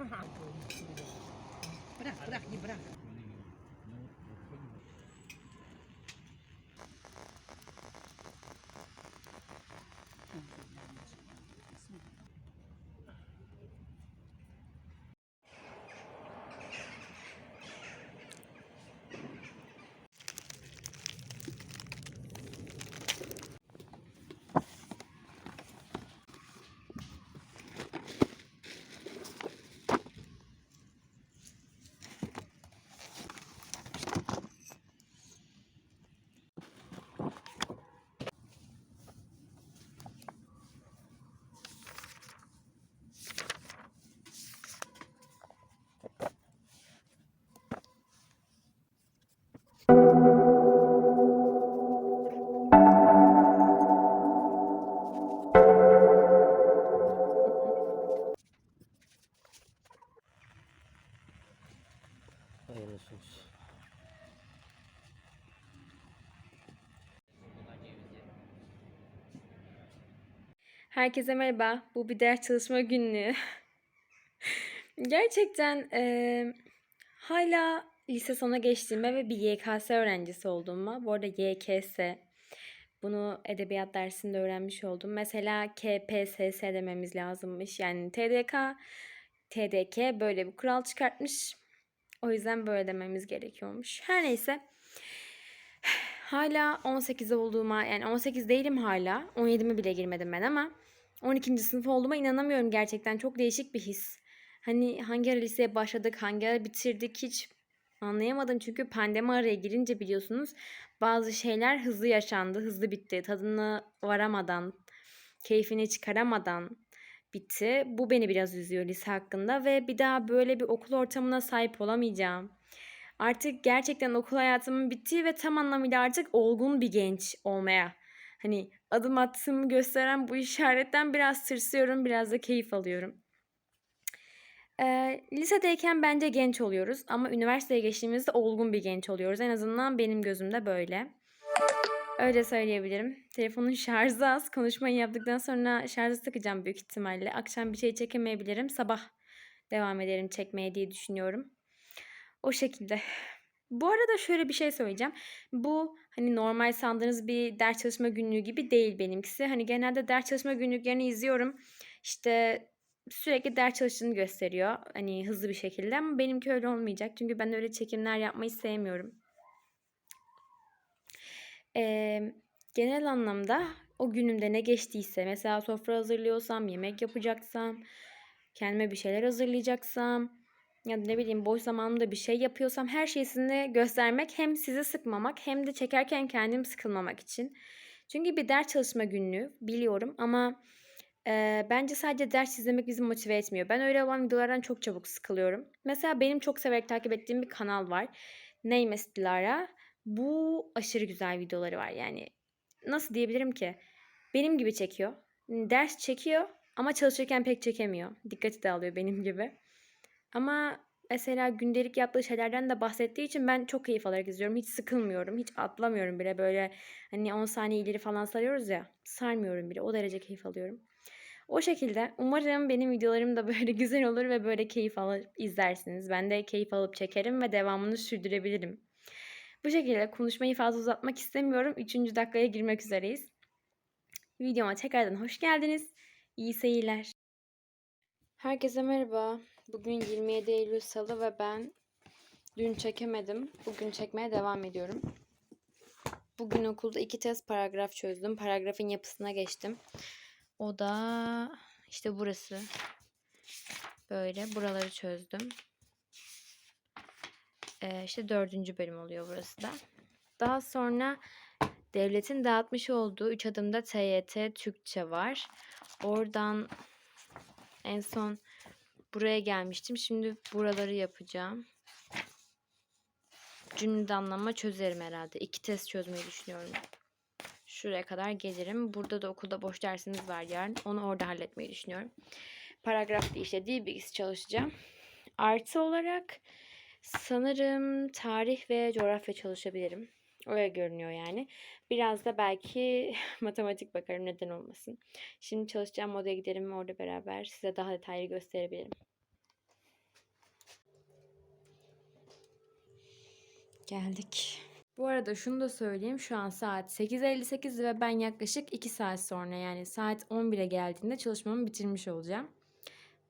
不大不大你不大。Herkese merhaba. Bu bir ders çalışma günlüğü. Gerçekten eee, hala lise sona geçtiğime ve bir YKS öğrencisi olduğuma, bu arada YKS, bunu edebiyat dersinde öğrenmiş oldum. Mesela KPSS dememiz lazımmış. Yani TDK, TDK böyle bir kural çıkartmış. O yüzden böyle dememiz gerekiyormuş. Her neyse. Hala 18 olduğuma yani 18 değilim hala. 17'me bile girmedim ben ama 12. sınıf olduğuma inanamıyorum gerçekten. Çok değişik bir his. Hani hangi ara liseye başladık, hangi ara bitirdik hiç anlayamadım. Çünkü pandemi araya girince biliyorsunuz bazı şeyler hızlı yaşandı, hızlı bitti. Tadını varamadan, keyfini çıkaramadan bitti. Bu beni biraz üzüyor lise hakkında ve bir daha böyle bir okul ortamına sahip olamayacağım. Artık gerçekten okul hayatımın bittiği ve tam anlamıyla artık olgun bir genç olmaya. Hani adım attığımı gösteren bu işaretten biraz tırsıyorum, biraz da keyif alıyorum. Ee, lisedeyken bence genç oluyoruz ama üniversiteye geçtiğimizde olgun bir genç oluyoruz. En azından benim gözümde böyle. Öyle söyleyebilirim. Telefonun şarjı az. Konuşmayı yaptıktan sonra şarjı takacağım büyük ihtimalle. Akşam bir şey çekemeyebilirim. Sabah devam ederim çekmeye diye düşünüyorum. O şekilde. Bu arada şöyle bir şey söyleyeceğim. Bu hani normal sandığınız bir ders çalışma günlüğü gibi değil benimkisi. Hani genelde ders çalışma günlüklerini izliyorum. İşte sürekli ders çalıştığını gösteriyor. Hani hızlı bir şekilde ama benimki öyle olmayacak. Çünkü ben öyle çekimler yapmayı sevmiyorum. Ee, genel anlamda o günümde ne geçtiyse mesela sofra hazırlıyorsam, yemek yapacaksam, kendime bir şeyler hazırlayacaksam ya ne bileyim boş zamanımda bir şey yapıyorsam her şeyi sizinle göstermek hem sizi sıkmamak hem de çekerken kendim sıkılmamak için. Çünkü bir ders çalışma günlüğü biliyorum ama e, bence sadece ders izlemek bizi motive etmiyor. Ben öyle olan videolardan çok çabuk sıkılıyorum. Mesela benim çok severek takip ettiğim bir kanal var. Neymes Dilara. Bu aşırı güzel videoları var yani. Nasıl diyebilirim ki? Benim gibi çekiyor. Ders çekiyor ama çalışırken pek çekemiyor. Dikkati dağılıyor benim gibi. Ama mesela gündelik yaptığı şeylerden de bahsettiği için ben çok keyif alarak izliyorum. Hiç sıkılmıyorum. Hiç atlamıyorum bile böyle hani 10 saniye ileri falan sarıyoruz ya. Sarmıyorum bile. O derece keyif alıyorum. O şekilde umarım benim videolarım da böyle güzel olur ve böyle keyif alıp izlersiniz. Ben de keyif alıp çekerim ve devamını sürdürebilirim. Bu şekilde konuşmayı fazla uzatmak istemiyorum. Üçüncü dakikaya girmek üzereyiz. Videoma tekrardan hoş geldiniz. İyi seyirler. Herkese merhaba. Bugün 27 Eylül Salı ve ben dün çekemedim. Bugün çekmeye devam ediyorum. Bugün okulda iki test paragraf çözdüm. Paragrafın yapısına geçtim. O da işte burası. Böyle buraları çözdüm. Ee, işte dördüncü bölüm oluyor burası da. Daha sonra devletin dağıtmış olduğu 3 adımda TYT Türkçe var. Oradan en son buraya gelmiştim. Şimdi buraları yapacağım. Cümle anlama çözerim herhalde. İki test çözmeyi düşünüyorum. Şuraya kadar gelirim. Burada da okulda boş dersimiz var yarın. Onu orada halletmeyi düşünüyorum. Paragraf değil işte dil bilgisi çalışacağım. Artı olarak sanırım tarih ve coğrafya çalışabilirim. Öyle görünüyor yani. Biraz da belki matematik bakarım neden olmasın. Şimdi çalışacağım odaya gidelim ve orada beraber size daha detaylı gösterebilirim. Geldik. Bu arada şunu da söyleyeyim. Şu an saat 8.58 ve ben yaklaşık 2 saat sonra yani saat 11'e geldiğinde çalışmamı bitirmiş olacağım.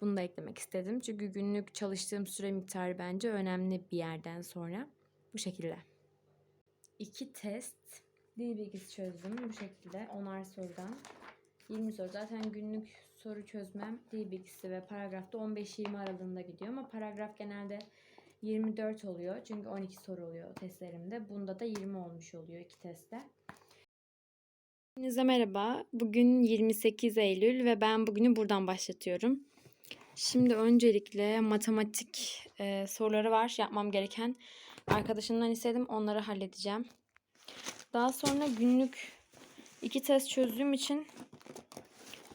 Bunu da eklemek istedim. Çünkü günlük çalıştığım süre miktarı bence önemli bir yerden sonra. Bu şekilde. İki test. Dil bilgisi çözdüm bu şekilde. Onar sorudan. 20 soru. Zaten günlük soru çözmem dil bilgisi ve paragrafta 15-20 aralığında gidiyor ama paragraf genelde 24 oluyor. Çünkü 12 soru oluyor testlerimde. Bunda da 20 olmuş oluyor iki testte. Hepinize merhaba. Bugün 28 Eylül ve ben bugünü buradan başlatıyorum. Şimdi öncelikle matematik e, soruları var yapmam gereken. Arkadaşımdan istedim onları halledeceğim. Daha sonra günlük iki test çözdüğüm için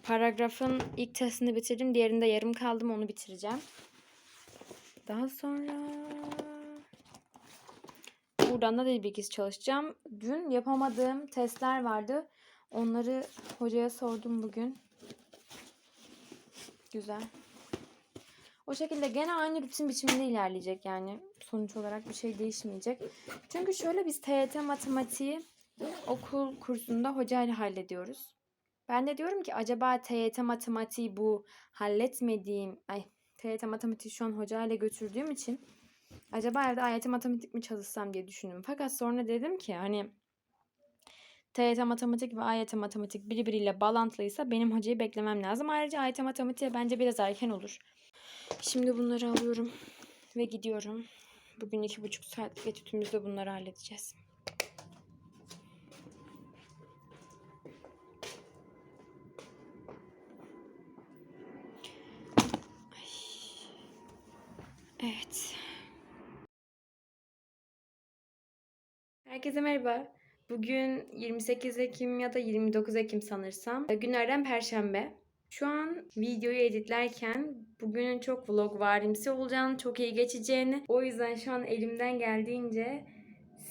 paragrafın ilk testini bitirdim. Diğerinde yarım kaldım onu bitireceğim. Daha sonra buradan da dil bilgisi çalışacağım. Dün yapamadığım testler vardı. Onları hocaya sordum bugün. Güzel. O şekilde gene aynı rutin biçiminde ilerleyecek yani. Sonuç olarak bir şey değişmeyecek. Çünkü şöyle biz TYT matematiği okul kursunda hocayla hallediyoruz. Ben de diyorum ki acaba TYT matematiği bu halletmediğim, ay TYT matematiği şu an hocayla götürdüğüm için acaba evde AYT matematik mi çalışsam diye düşündüm. Fakat sonra dedim ki hani TYT matematik ve AYT matematik birbiriyle bağlantılıysa benim hocayı beklemem lazım. Ayrıca AYT matematiğe bence biraz erken olur. Şimdi bunları alıyorum ve gidiyorum. Bugün iki buçuk saatlik etütümüzde bunları halledeceğiz. Evet. Herkese merhaba. Bugün 28 Ekim ya da 29 Ekim sanırsam. Günlerden Perşembe. Şu an videoyu editlerken bugünün çok vlog varimsi olacağını, çok iyi geçeceğini. O yüzden şu an elimden geldiğince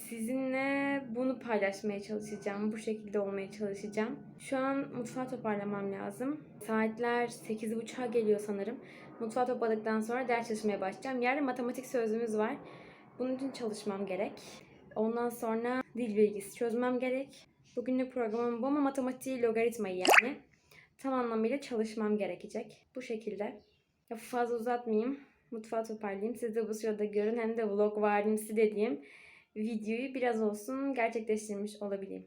sizinle bunu paylaşmaya çalışacağım. Bu şekilde olmaya çalışacağım. Şu an mutfağı toparlamam lazım. Saatler 8.30'a geliyor sanırım. Mutfağı topladıktan sonra ders çalışmaya başlayacağım. Yarın matematik sözümüz var. Bunun için çalışmam gerek. Ondan sonra dil bilgisi çözmem gerek. Bugünlük programım bu ama matematiği logaritmayı yani. Tam anlamıyla çalışmam gerekecek. Bu şekilde. Lafı fazla uzatmayayım. Mutfağı toparlayayım. Siz de bu sırada görün. Hem de vlog varimsi dediğim videoyu biraz olsun gerçekleştirmiş olabileyim.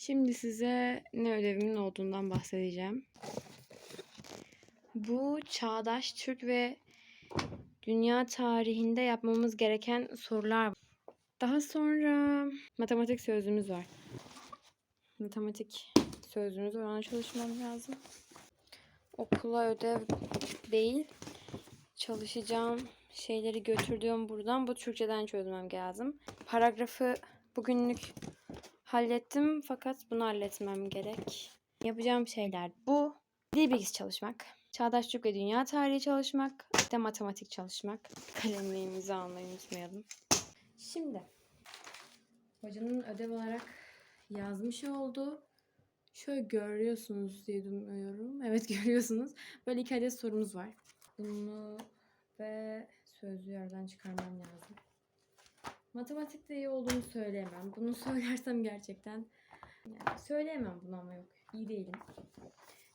Şimdi size ne ödevimin olduğundan bahsedeceğim. Bu çağdaş Türk ve dünya tarihinde yapmamız gereken sorular. Daha sonra matematik sözlüğümüz var. Matematik sözlüğümüz var. Ona çalışmam lazım. Okula ödev değil. Çalışacağım şeyleri götürdüğüm buradan. Bu Türkçeden çözmem lazım. Paragrafı bugünlük hallettim fakat bunu halletmem gerek. Yapacağım şeyler bu. Dil bilgisi çalışmak. Çağdaş Türk ve Dünya Tarihi çalışmak. Bir de matematik çalışmak. Kalemliğimizi almayı unutmayalım. Şimdi hocanın ödev olarak yazmış olduğu Şöyle görüyorsunuz diye umuyorum. Evet görüyorsunuz. Böyle iki adet sorumuz var. Bunu ve sözlüğü yerden çıkarmam lazım. Matematikte iyi olduğumu söyleyemem. Bunu söylersem gerçekten yani söyleyemem bunu ama yok. İyi değilim.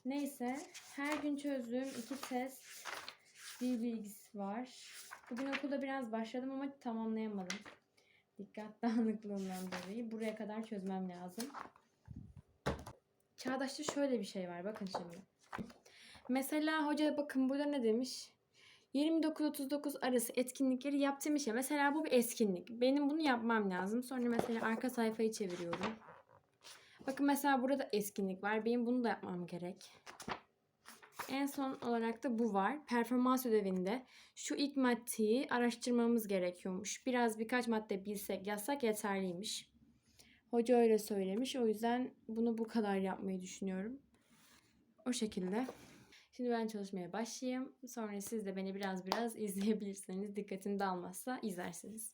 Neyse her gün çözdüğüm iki test bir bilgisi var. Bugün okulda biraz başladım ama tamamlayamadım. Dikkat dağınıklığından dolayı buraya kadar çözmem lazım. Çağdaş'ta şöyle bir şey var. Bakın şimdi. Mesela hoca bakın burada ne demiş? 29-39 arası etkinlikleri yap demiş ya. Mesela bu bir etkinlik. Benim bunu yapmam lazım. Sonra mesela arka sayfayı çeviriyorum. Bakın mesela burada etkinlik var. Benim bunu da yapmam gerek. En son olarak da bu var. Performans ödevinde şu ilk maddeyi araştırmamız gerekiyormuş. Biraz birkaç madde bilsek yazsak yeterliymiş. Hoca öyle söylemiş. O yüzden bunu bu kadar yapmayı düşünüyorum. O şekilde. Şimdi ben çalışmaya başlayayım. Sonra siz de beni biraz biraz izleyebilirsiniz. Dikkatin dağılmazsa izlersiniz.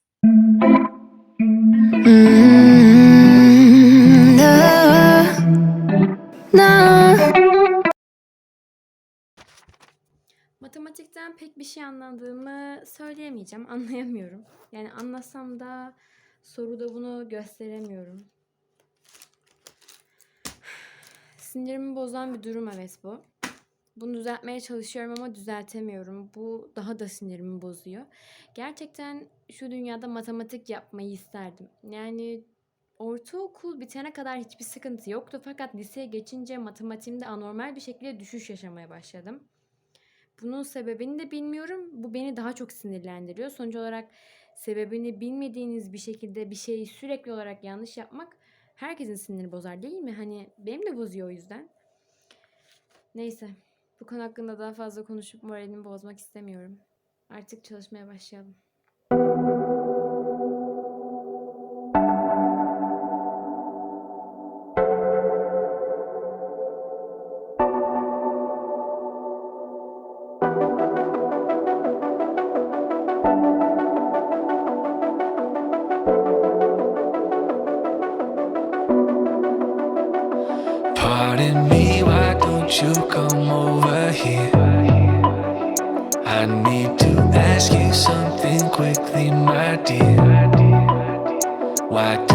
Matematikten pek bir şey anladığımı söyleyemeyeceğim. Anlayamıyorum. Yani anlasam da soruda bunu gösteremiyorum. Sinirimi bozan bir durum evet bu. Bunu düzeltmeye çalışıyorum ama düzeltemiyorum. Bu daha da sinirimi bozuyor. Gerçekten şu dünyada matematik yapmayı isterdim. Yani ortaokul bitene kadar hiçbir sıkıntı yoktu. Fakat liseye geçince matematiğimde anormal bir şekilde düşüş yaşamaya başladım. Bunun sebebini de bilmiyorum. Bu beni daha çok sinirlendiriyor. Sonuç olarak sebebini bilmediğiniz bir şekilde bir şeyi sürekli olarak yanlış yapmak herkesin sinirini bozar değil mi? Hani benim de bozuyor o yüzden. Neyse. Bu konu hakkında daha fazla konuşup moralimi bozmak istemiyorum. Artık çalışmaya başlayalım. Pardon me, why don't you come over here? I need to ask you something quickly, my dear. Why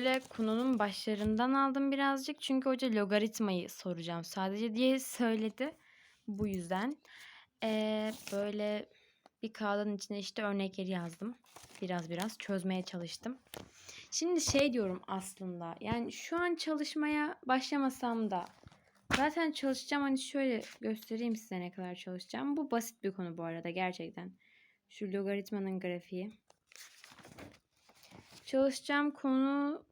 böyle konunun başlarından aldım birazcık. Çünkü hoca logaritmayı soracağım sadece diye söyledi. Bu yüzden Ee, böyle bir kağıdın içine işte örnekleri yazdım. Biraz biraz çözmeye çalıştım. Şimdi şey diyorum aslında. Yani şu an çalışmaya başlamasam da zaten çalışacağım. Hani şöyle göstereyim size ne kadar çalışacağım. Bu basit bir konu bu arada gerçekten. Şu logaritmanın grafiği. Çalışacağım konu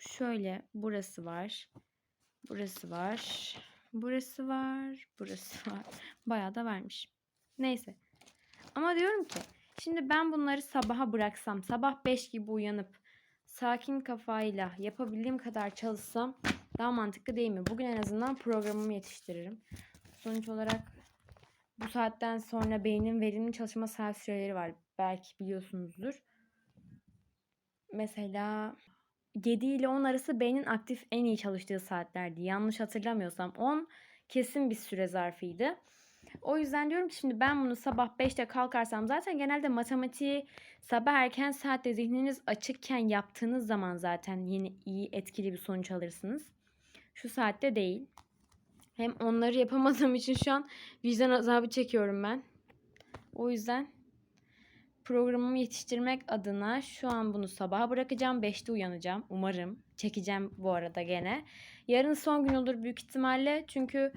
şöyle. Burası var. Burası var. Burası var. Burası var. Bayağı da vermiş. Neyse. Ama diyorum ki şimdi ben bunları sabaha bıraksam, sabah 5 gibi uyanıp sakin kafayla yapabildiğim kadar çalışsam daha mantıklı değil mi? Bugün en azından programımı yetiştiririm. Sonuç olarak bu saatten sonra beynin verimli çalışma saat süreleri var. Belki biliyorsunuzdur. Mesela 7 ile 10 arası beynin aktif en iyi çalıştığı saatlerdi. Yanlış hatırlamıyorsam 10 kesin bir süre zarfıydı. O yüzden diyorum ki şimdi ben bunu sabah 5'te kalkarsam zaten genelde matematiği sabah erken saatte zihniniz açıkken yaptığınız zaman zaten yeni iyi etkili bir sonuç alırsınız. Şu saatte değil. Hem onları yapamadığım için şu an vicdan azabı çekiyorum ben. O yüzden programımı yetiştirmek adına şu an bunu sabaha bırakacağım. 5'te uyanacağım. Umarım. Çekeceğim bu arada gene. Yarın son gün olur büyük ihtimalle. Çünkü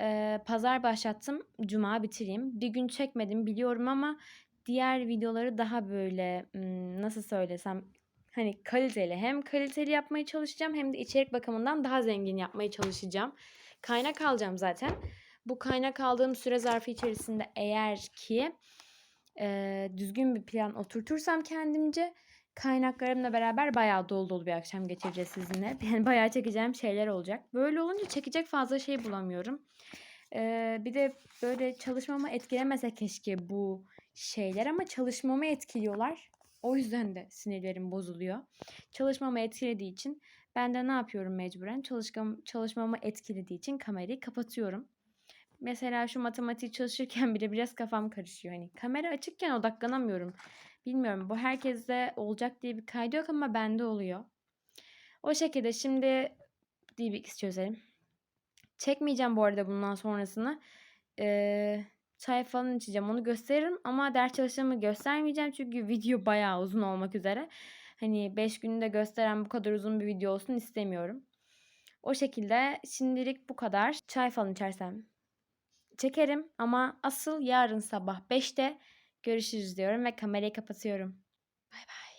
Ee, pazar başlattım. Cuma bitireyim. Bir gün çekmedim biliyorum ama diğer videoları daha böyle hmm, nasıl söylesem hani kaliteli hem kaliteli yapmaya çalışacağım hem de içerik bakımından daha zengin yapmaya çalışacağım. Kaynak alacağım zaten. Bu kaynak aldığım süre zarfı içerisinde eğer ki e, düzgün bir plan oturtursam kendimce kaynaklarımla beraber bayağı dolu dolu bir akşam geçireceğiz sizinle. Yani bayağı çekeceğim şeyler olacak. Böyle olunca çekecek fazla şey bulamıyorum. Ee, bir de böyle çalışmamı etkilemese keşke bu şeyler ama çalışmamı etkiliyorlar. O yüzden de sinirlerim bozuluyor. Çalışmamı etkilediği için ben de ne yapıyorum mecburen? Çalışkam, çalışmamı etkilediği için kamerayı kapatıyorum. Mesela şu matematiği çalışırken bile biraz kafam karışıyor. Hani kamera açıkken odaklanamıyorum. Bilmiyorum bu herkeste olacak diye bir kaydı yok ama bende oluyor. O şekilde şimdi DBX çözelim. Çekmeyeceğim bu arada bundan sonrasını. Ee, çay falan içeceğim onu gösteririm ama ders çalışmamı göstermeyeceğim çünkü video bayağı uzun olmak üzere. Hani 5 günde gösteren bu kadar uzun bir video olsun istemiyorum. O şekilde şimdilik bu kadar. Çay falan içersem çekerim ama asıl yarın sabah 5'te görüşürüz diyorum ve kamerayı kapatıyorum. Bay bay.